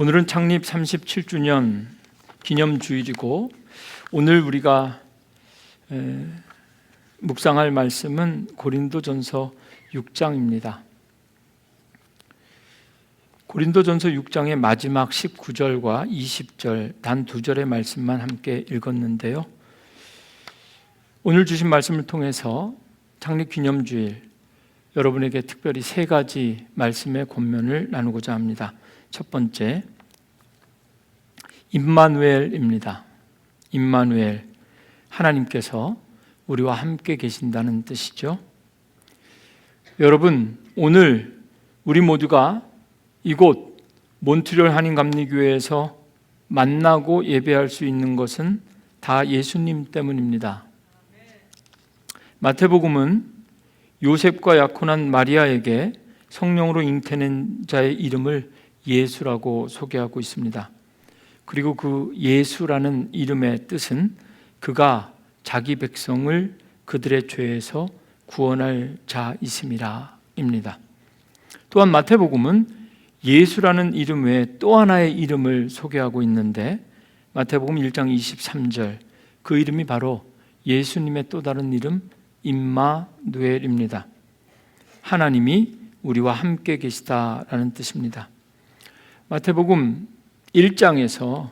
오늘은 창립 37주년 기념주일이고 오늘 우리가 에, 묵상할 말씀은 고린도전서 6장입니다. 고린도전서 6장의 마지막 19절과 20절 단 두 절의 말씀만 함께 읽었는데요. 오늘 주신 말씀을 통해서 창립 기념주일 여러분에게 특별히 세 가지 말씀의 권면을 나누고자 합니다. 첫 번째, 임마누엘입니다. 임마누엘, 하나님께서 우리와 함께 계신다는 뜻이죠. 여러분, 오늘 우리 모두가 이곳 몬트리올 한인 감리교회에서 만나고 예배할 수 있는 것은 다 예수님 때문입니다. 마태복음은 요셉과 약혼한 마리아에게 성령으로 잉태된 자의 이름을 예수라고 소개하고 있습니다. 그리고 그 예수라는 이름의 뜻은 그가 자기 백성을 그들의 죄에서 구원할 자이심이라입니다. 또한 마태복음은 예수라는 이름 외에 또 하나의 이름을 소개하고 있는데 마태복음 1장 23절 그 이름이 바로 예수님의 또 다른 이름 임마누엘입니다. 하나님이 우리와 함께 계시다라는 뜻입니다. 마태복음 1장에서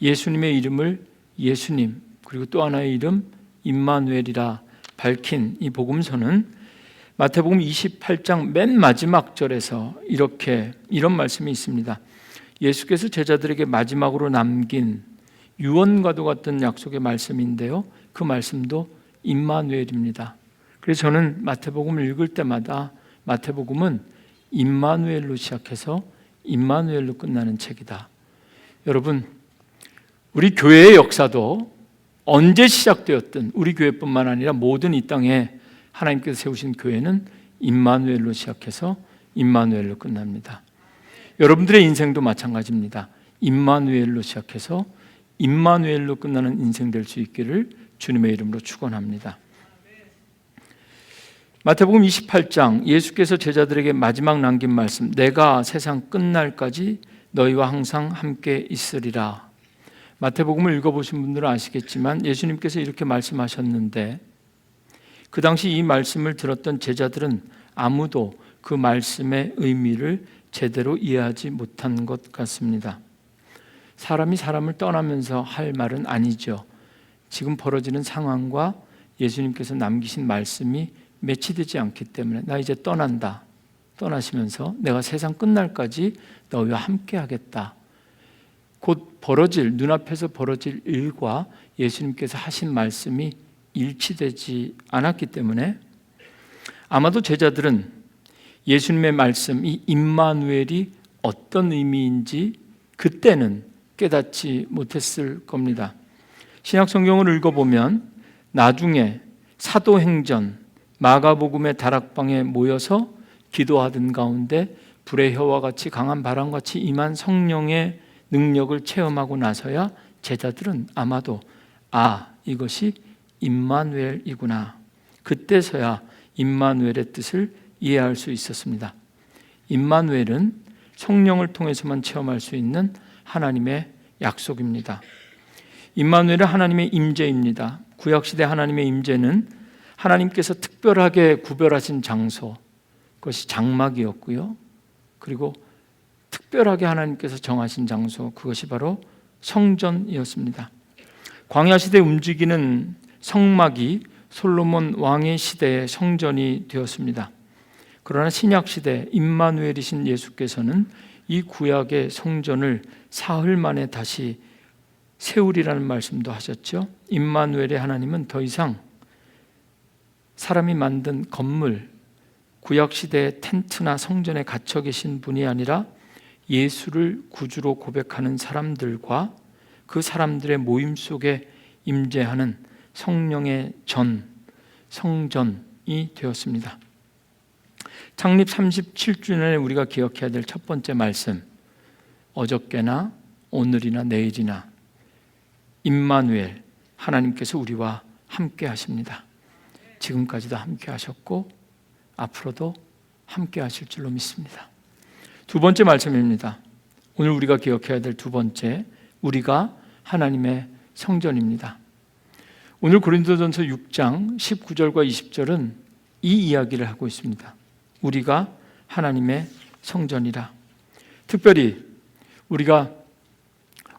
예수님의 이름을 예수님 그리고 또 하나의 이름 임마누엘이라 밝힌 이 복음서는 마태복음 28장 맨 마지막 절에서 이렇게 이런 말씀이 있습니다. 예수께서 제자들에게 마지막으로 남긴 유언과도 같은 약속의 말씀인데요. 그 말씀도 임마누엘입니다. 그래서 저는 마태복음을 읽을 때마다 마태복음은 임마누엘로 시작해서 임마누엘로 끝나는 책이다. 여러분, 우리 교회의 역사도 언제 시작되었든 우리 교회뿐만 아니라 모든 이 땅에 하나님께서 세우신 교회는 임마누엘로 시작해서 임마누엘로 끝납니다. 여러분들의 인생도 마찬가지입니다. 임마누엘로 시작해서 임마누엘로 끝나는 인생 될 수 있기를 주님의 이름으로 축원합니다. 마태복음 28장 예수께서 제자들에게 마지막 남긴 말씀 내가 세상 끝날까지 너희와 항상 함께 있으리라. 마태복음을 읽어보신 분들은 아시겠지만 예수님께서 이렇게 말씀하셨는데 그 당시 이 말씀을 들었던 제자들은 아무도 그 말씀의 의미를 제대로 이해하지 못한 것 같습니다. 사람이 사람을 떠나면서 할 말은 아니죠. 지금 벌어지는 상황과 예수님께서 남기신 말씀이 매치되지 않기 때문에 나 이제 떠난다. 떠나시면서 내가 세상 끝날까지 너희와 함께 하겠다. 곧 벌어질 눈앞에서 벌어질 일과 예수님께서 하신 말씀이 일치되지 않았기 때문에 아마도 제자들은 예수님의 말씀 이 임마누엘이 어떤 의미인지 그때는 깨닫지 못했을 겁니다. 신약 성경을 읽어 보면 나중에 사도행전 마가복음의 다락방에 모여서 기도하던 가운데 불의 혀와 같이 강한 바람같이 임한 성령의 능력을 체험하고 나서야 제자들은 아마도 아 이것이 임마누엘이구나 그때서야 임마누엘의 뜻을 이해할 수 있었습니다. 임마누엘은 성령을 통해서만 체험할 수 있는 하나님의 약속입니다. 임마누엘은 하나님의 임재입니다. 구약 시대 하나님의 임재는 하나님께서 특별하게 구별하신 장소 그것이 장막이었고요. 그리고 특별하게 하나님께서 정하신 장소 그것이 바로 성전이었습니다. 광야 시대 움직이는 성막이 솔로몬 왕의 시대의 성전이 되었습니다. 그러나 신약 시대 임마누엘이신 예수께서는 이 구약의 성전을 사흘 만에 다시 세우리라는 말씀도 하셨죠. 임마누엘의 하나님은 더 이상 사람이 만든 건물, 구약 시대의 텐트나 성전에 갇혀 계신 분이 아니라 예수를 구주로 고백하는 사람들과 그 사람들의 모임 속에 임재하는 성령의 전, 성전이 되었습니다. 창립 37주년에 우리가 기억해야 될 첫 번째 말씀. 어저께나 오늘이나 내일이나 임마누엘 하나님께서 우리와 함께 하십니다. 지금까지도 함께 하셨고 앞으로도 함께 하실 줄로 믿습니다. 두 번째 말씀입니다. 오늘 우리가 기억해야 될 두 번째, 우리가 하나님의 성전입니다. 오늘 고린도전서 6장 19절과 20절은 이 이야기를 하고 있습니다. 우리가 하나님의 성전이라. 특별히 우리가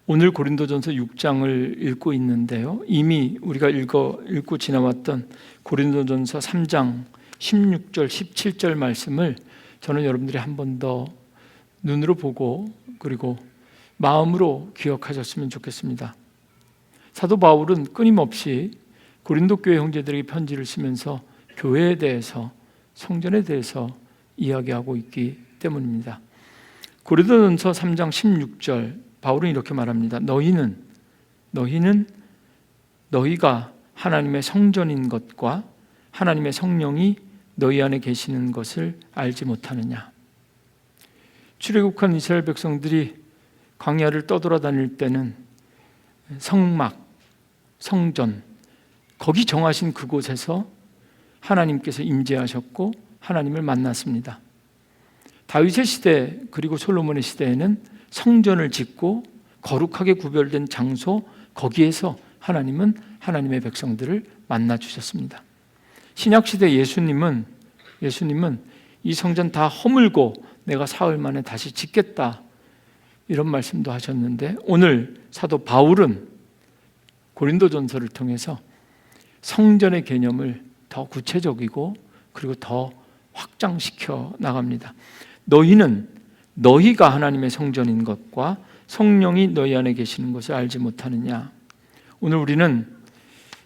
오늘 고린도전서 6장을 읽고 있는데요. 이미 우리가 읽어 읽고 지나왔던 고린도전서 3장 16절, 17절 말씀을 저는 여러분들이 한 번 더 눈으로 보고 그리고 마음으로 기억하셨으면 좋겠습니다. 사도 바울은 끊임없이 고린도 교회 형제들에게 편지를 쓰면서 교회에 대해서 성전에 대해서 이야기하고 있기 때문입니다. 고린도전서 3장 16절 바울은 이렇게 말합니다. 너희는 너희는 너희가 하나님의 성전인 것과 하나님의 성령이 너희 안에 계시는 것을 알지 못하느냐. 출애굽한 이스라엘 백성들이 광야를 떠돌아다닐 때는 성막, 성전 거기 정하신 그곳에서 하나님께서 임재하셨고 하나님을 만났습니다. 다윗의 시대 그리고 솔로몬의 시대에는 성전을 짓고 거룩하게 구별된 장소 거기에서 하나님은 하나님의 백성들을 만나 주셨습니다. 신약 시대 예수님은 예수님은 이 성전 다 허물고 내가 사흘 만에 다시 짓겠다 이런 말씀도 하셨는데 오늘 사도 바울은 고린도전서를 통해서 성전의 개념을 더 구체적이고 그리고 더 확장시켜 나갑니다. 너희는 너희가 하나님의 성전인 것과 성령이 너희 안에 계시는 것을 알지 못하느냐. 오늘 우리는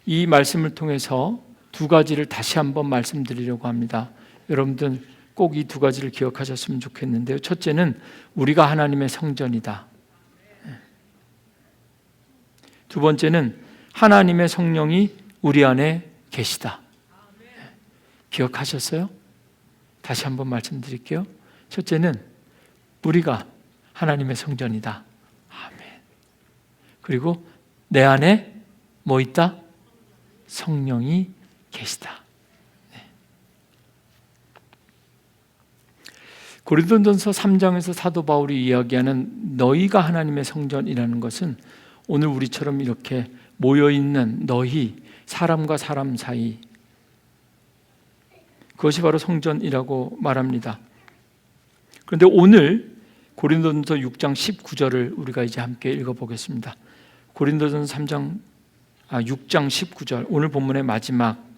이 말씀을 통해서 두 가지를 다시 한번 말씀드리려고 합니다. 여러분들 꼭 이 두 가지를 기억하셨으면 좋겠는데요. 첫째는 우리가 하나님의 성전이다. 두 번째는 하나님의 성령이 우리 안에 계시다. 기억하셨어요? 다시 한번 말씀드릴게요. 첫째는 우리가 하나님의 성전이다. 아멘. 그리고 내 안에 뭐 있다? 성령이 계시다. 네. 고린도전서 3장에서 사도 바울이 이야기하는 너희가 하나님의 성전이라는 것은 오늘 우리처럼 이렇게 모여 있는 너희 사람과 사람 사이 그것이 바로 성전이라고 말합니다. 그런데 오늘 고린도전서 6장 19절을 우리가 이제 함께 읽어 보겠습니다. 고린도전서 3장 아 6장 19절 오늘 본문의 마지막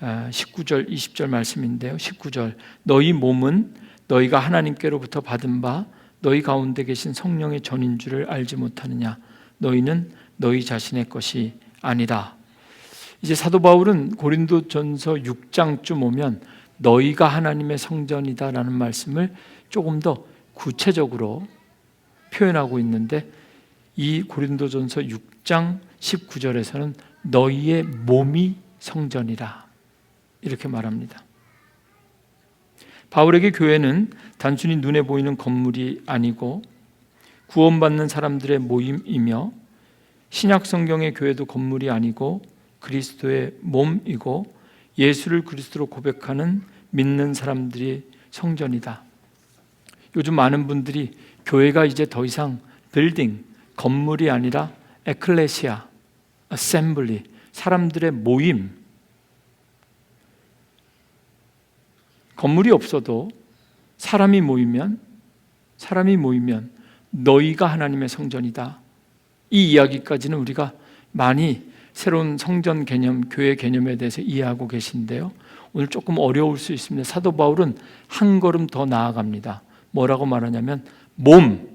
19절 20절 말씀인데요. 19절 너희 몸은 너희가 하나님께로부터 받은 바 너희 가운데 계신 성령의 전인 줄을 알지 못하느냐 너희는 너희 자신의 것이 아니다. 이제 사도 바울은 고린도전서 6장쯤 오면 너희가 하나님의 성전이다라는 말씀을 조금 더 구체적으로 표현하고 있는데 이 고린도전서 6장 19절에서는 너희의 몸이 성전이라 이렇게 말합니다. 바울에게 교회는 단순히 눈에 보이는 건물이 아니고 구원받는 사람들의 모임이며 신약 성경의 교회도 건물이 아니고 그리스도의 몸이고 예수를 그리스도로 고백하는 믿는 사람들이 성전이다. 요즘 많은 분들이 교회가 이제 더 이상 빌딩, 건물이 아니라 에클레시아, 어셈블리, 사람들의 모임. 건물이 없어도 사람이 모이면 사람이 모이면 너희가 하나님의 성전이다. 이 이야기까지는 우리가 많이 새로운 성전 개념, 교회 개념에 대해서 이해하고 계신데요. 오늘 조금 어려울 수 있습니다. 사도 바울은 한 걸음 더 나아갑니다. 뭐라고 말하냐면 몸,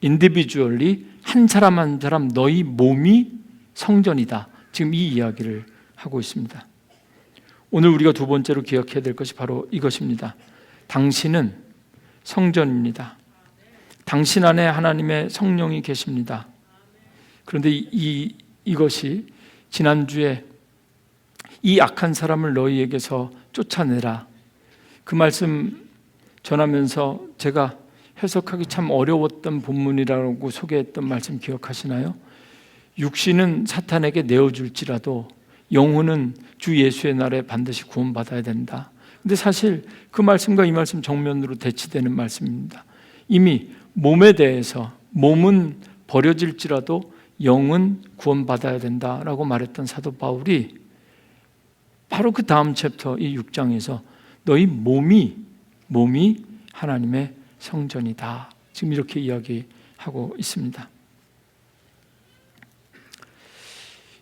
인디비주얼리 한 사람 한 사람 너희 몸이 성전이다. 지금 이 이야기를 하고 있습니다. 오늘 우리가 두 번째로 기억해야 될 것이 바로 이것입니다. 당신은 성전입니다. 당신 안에 하나님의 성령이 계십니다. 그런데 이, 이것이 지난주에 이 악한 사람을 너희에게서 쫓아내라. 그 말씀 전하면서 제가 해석하기 참 어려웠던 본문이라고 소개했던 말씀 기억하시나요? 육신은 사탄에게 내어줄지라도 영혼은 주 예수의 날에 반드시 구원받아야 된다. 근데 사실 그 말씀과 이 말씀 정면으로 대치되는 말씀입니다. 이미 몸에 대해서 몸은 버려질지라도 영은 구원받아야 된다라고 말했던 사도 바울이 바로 그 다음 챕터 이 6장에서 너희 몸이 몸이 하나님의 성전이다. 지금 이렇게 이야기하고 있습니다.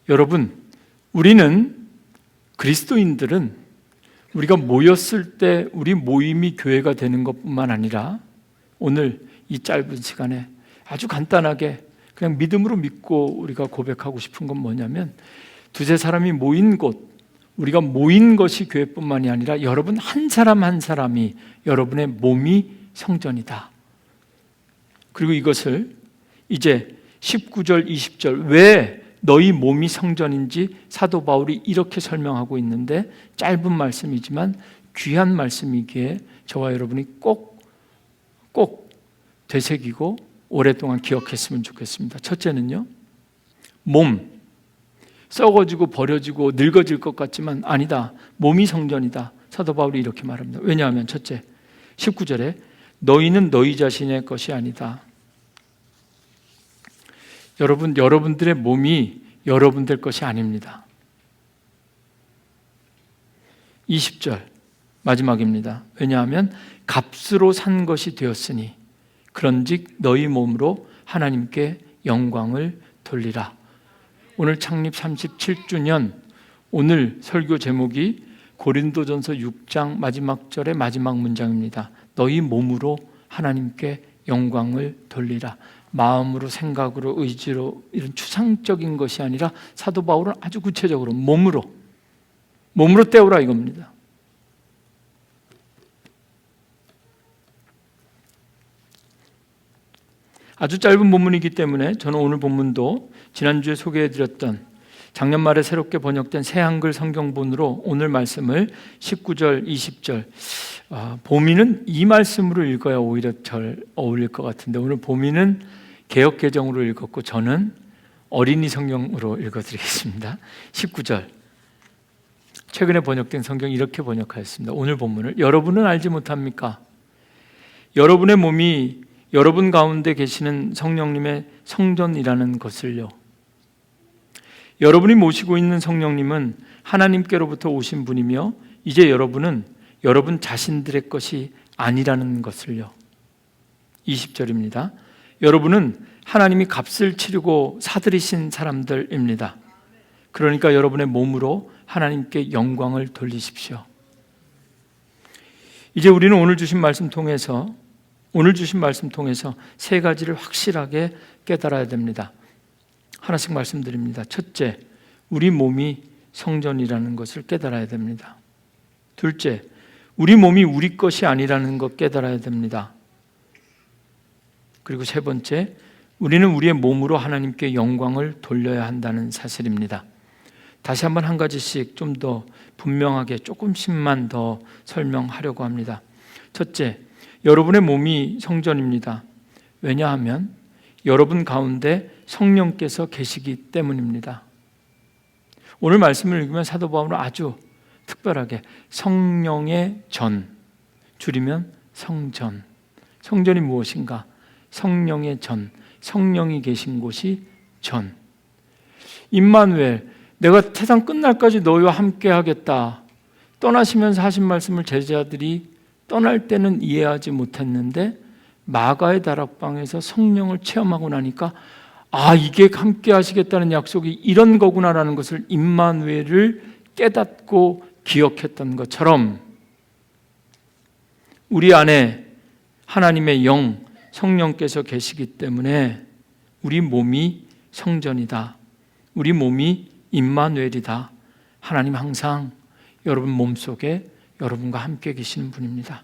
여러분, 우리는 그리스도인들은 우리가 모였을 때 우리 모임이 교회가 되는 것뿐만 아니라 오늘 이 짧은 시간에 아주 간단하게 그냥 믿음으로 믿고 우리가 고백하고 싶은 건 뭐냐면 두세 사람이 모인 곳 우리가 모인 것이 교회뿐만이 아니라 여러분 한 사람 한 사람이 여러분의 몸이 성전이다. 그리고 이것을 이제 19절, 20절 왜 너희 몸이 성전인지 사도 바울이 이렇게 설명하고 있는데 짧은 말씀이지만 귀한 말씀이기에 저와 여러분이 꼭, 꼭 되새기고 오랫동안 기억했으면 좋겠습니다. 첫째는요, 몸. 썩어지고 버려지고 늙어질 것 같지만 아니다. 몸이 성전이다. 사도 바울이 이렇게 말합니다. 왜냐하면 첫째, 19절에 너희는 너희 자신의 것이 아니다. 여러분, 여러분들의 몸이 여러분들 것이 아닙니다. 20절 마지막입니다. 왜냐하면 값으로 산 것이 되었으니 그런즉 너희 몸으로 하나님께 영광을 돌리라. 오늘 창립 37주년 오늘 설교 제목이 고린도전서 6장 마지막 절의 마지막 문장입니다. 너희 몸으로 하나님께 영광을 돌리라. 마음으로 생각으로 의지로 이런 추상적인 것이 아니라 사도 바울은 아주 구체적으로 몸으로 몸으로 때우라 이겁니다. 아주 짧은 본문이기 때문에 저는 오늘 본문도 지난주에 소개해 드렸던 작년 말에 새롭게 번역된 새 한글 성경본으로 오늘 말씀을 19절, 20절 아, 보미는 이 말씀으로 읽어야 오히려 잘 어울릴 것 같은데 오늘 보미는 개혁 개정으로 읽었고 저는 어린이 성경으로 읽어드리겠습니다. 19절 최근에 번역된 성경 이렇게 번역하였습니다. 오늘 본문을 여러분은 알지 못합니까? 여러분의 몸이 여러분 가운데 계시는 성령님의 성전이라는 것을요. 여러분이 모시고 있는 성령님은 하나님께로부터 오신 분이며 이제 여러분은 여러분 자신들의 것이 아니라는 것을요. 20절입니다. 여러분은 하나님이 값을 치르고 사들이신 사람들입니다. 그러니까 여러분의 몸으로 하나님께 영광을 돌리십시오. 이제 우리는 오늘 주신 말씀 통해서 오늘 주신 말씀 통해서 세 가지를 확실하게 깨달아야 됩니다. 하나씩 말씀드립니다. 첫째, 우리 몸이 성전이라는 것을 깨달아야 됩니다. 둘째, 우리 몸이 우리 것이 아니라는 것 깨달아야 됩니다. 그리고 세 번째, 우리는 우리의 몸으로 하나님께 영광을 돌려야 한다는 사실입니다. 다시 한번 한 가지씩 좀 더 분명하게 조금씩만 더 설명하려고 합니다. 첫째, 여러분의 몸이 성전입니다. 왜냐하면 여러분 가운데 성령께서 계시기 때문입니다. 오늘 말씀을 읽으면 사도 바울은 아주 특별하게 성령의 전, 줄이면 성전. 성전이 무엇인가? 성령의 전, 성령이 계신 곳이 전. 임마누엘, 내가 세상 끝날까지 너희와 함께 하겠다. 떠나시면서 하신 말씀을 제자들이 떠날 때는 이해하지 못했는데 마가의 다락방에서 성령을 체험하고 나니까 아 이게 함께 하시겠다는 약속이 이런 거구나라는 것을 임마누엘을 깨닫고 기억했던 것처럼 우리 안에 하나님의 영 성령께서 계시기 때문에 우리 몸이 성전이다. 우리 몸이 임마누엘이다. 하나님 항상 여러분 몸속에 여러분과 함께 계시는 분입니다.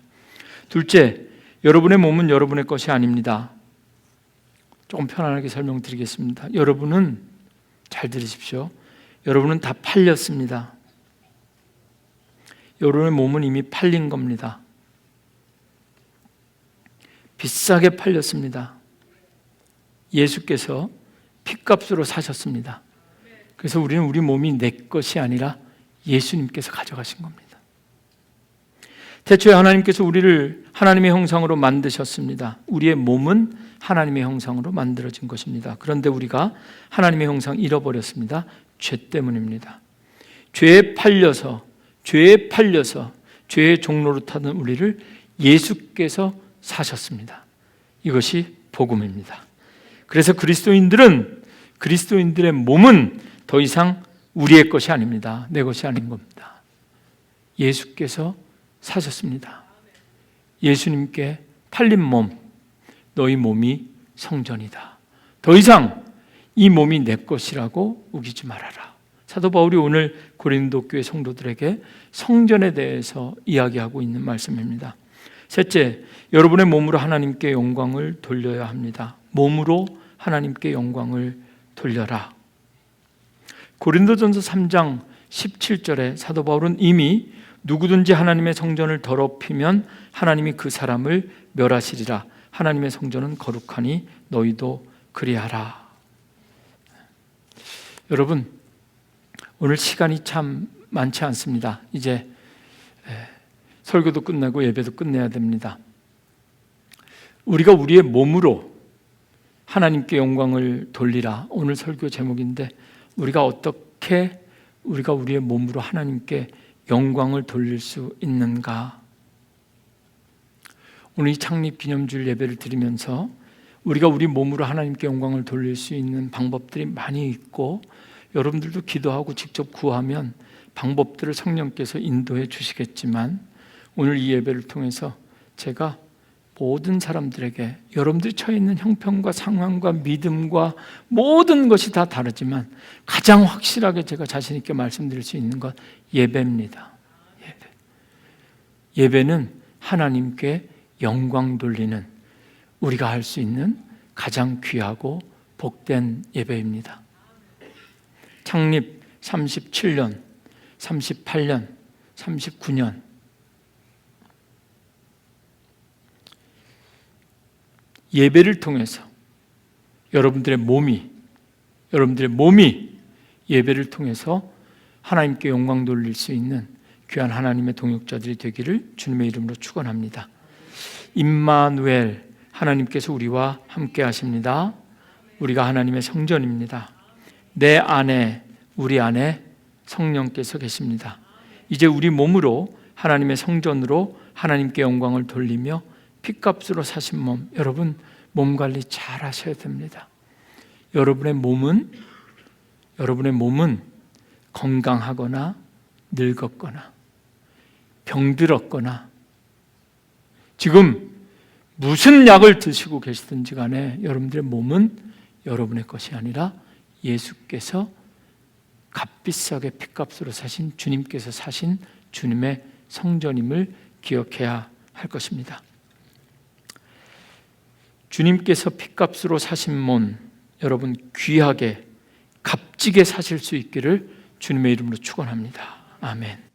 둘째, 여러분의 몸은 여러분의 것이 아닙니다. 조금 편안하게 설명드리겠습니다. 여러분은 잘 들으십시오. 여러분은 다 팔렸습니다. 여러분의 몸은 이미 팔린 겁니다. 비싸게 팔렸습니다. 예수께서 핏값으로 사셨습니다. 그래서 우리는 우리 몸이 내 것이 아니라 예수님께서 가져가신 겁니다. 태초에 하나님께서 우리를 하나님의 형상으로 만드셨습니다. 우리의 몸은 하나님의 형상으로 만들어진 것입니다. 그런데 우리가 하나님의 형상 잃어버렸습니다. 죄 때문입니다. 죄에 팔려서 죄에 팔려서 죄의 종로로 타는 우리를 예수께서 사셨습니다. 이것이 복음입니다. 그래서 그리스도인들은 그리스도인들의 몸은 더 이상 우리의 것이 아닙니다. 내 것이 아닌 겁니다. 예수께서 사셨습니다. 예수님께 팔린 몸, 너희 몸이 성전이다. 더 이상 이 몸이 내 것이라고 우기지 말아라. 사도 바울이 오늘 고린도 교회 성도들에게 성전에 대해서 이야기하고 있는 말씀입니다. 셋째, 여러분의 몸으로 하나님께 영광을 돌려야 합니다. 몸으로 하나님께 영광을 돌려라. 고린도전서 3장 17절에 사도 바울은 이미 누구든지 하나님의 성전을 더럽히면 하나님이 그 사람을 멸하시리라. 하나님의 성전은 거룩하니 너희도 그리하라. 여러분, 오늘 시간이 참 많지 않습니다. 이제 설교도 끝내고 예배도 끝내야 됩니다. 우리가 우리의 몸으로 하나님께 영광을 돌리라. 오늘 설교 제목인데 우리가 어떻게 우리가 우리의 몸으로 하나님께 영광을 돌릴 수 있는가? 오늘 이 창립 기념주일 예배를 드리면서 우리가 우리 몸으로 하나님께 영광을 돌릴 수 있는 방법들이 많이 있고 여러분들도 기도하고 직접 구하면 방법들을 성령께서 인도해 주시겠지만 오늘 이 예배를 통해서 제가 모든 사람들에게 여러분들이 처해 있는 형편과 상황과 믿음과 모든 것이 다 다르지만 가장 확실하게 제가 자신 있게 말씀드릴 수 있는 것 예배입니다. 예배. 예배는 하나님께 영광 돌리는 우리가 할 수 있는 가장 귀하고 복된 예배입니다. 창립 37년, 38년, 39년 예배를 통해서 여러분들의 몸이 여러분들의 몸이 예배를 통해서 하나님께 영광 돌릴 수 있는 귀한 하나님의 동역자들이 되기를 주님의 이름으로 축원합니다. 임마누엘 하나님께서 우리와 함께 하십니다. 우리가 하나님의 성전입니다. 내 안에 우리 안에 성령께서 계십니다. 이제 우리 몸으로 하나님의 성전으로 하나님께 영광을 돌리며 피값으로 사신 몸 여러분 몸 관리 잘 하셔야 됩니다. 여러분의 몸은 여러분의 몸은 건강하거나 늙었거나 병들었거나 지금 무슨 약을 드시고 계시든지 간에 여러분들의 몸은 여러분의 것이 아니라 예수께서 값비싸게 피값으로 사신 주님께서 사신 주님의 성전임을 기억해야 할 것입니다. 주님께서 피값으로 사신 몸 여러분 귀하게 값지게 사실 수 있기를 주님의 이름으로 축원합니다. 아멘.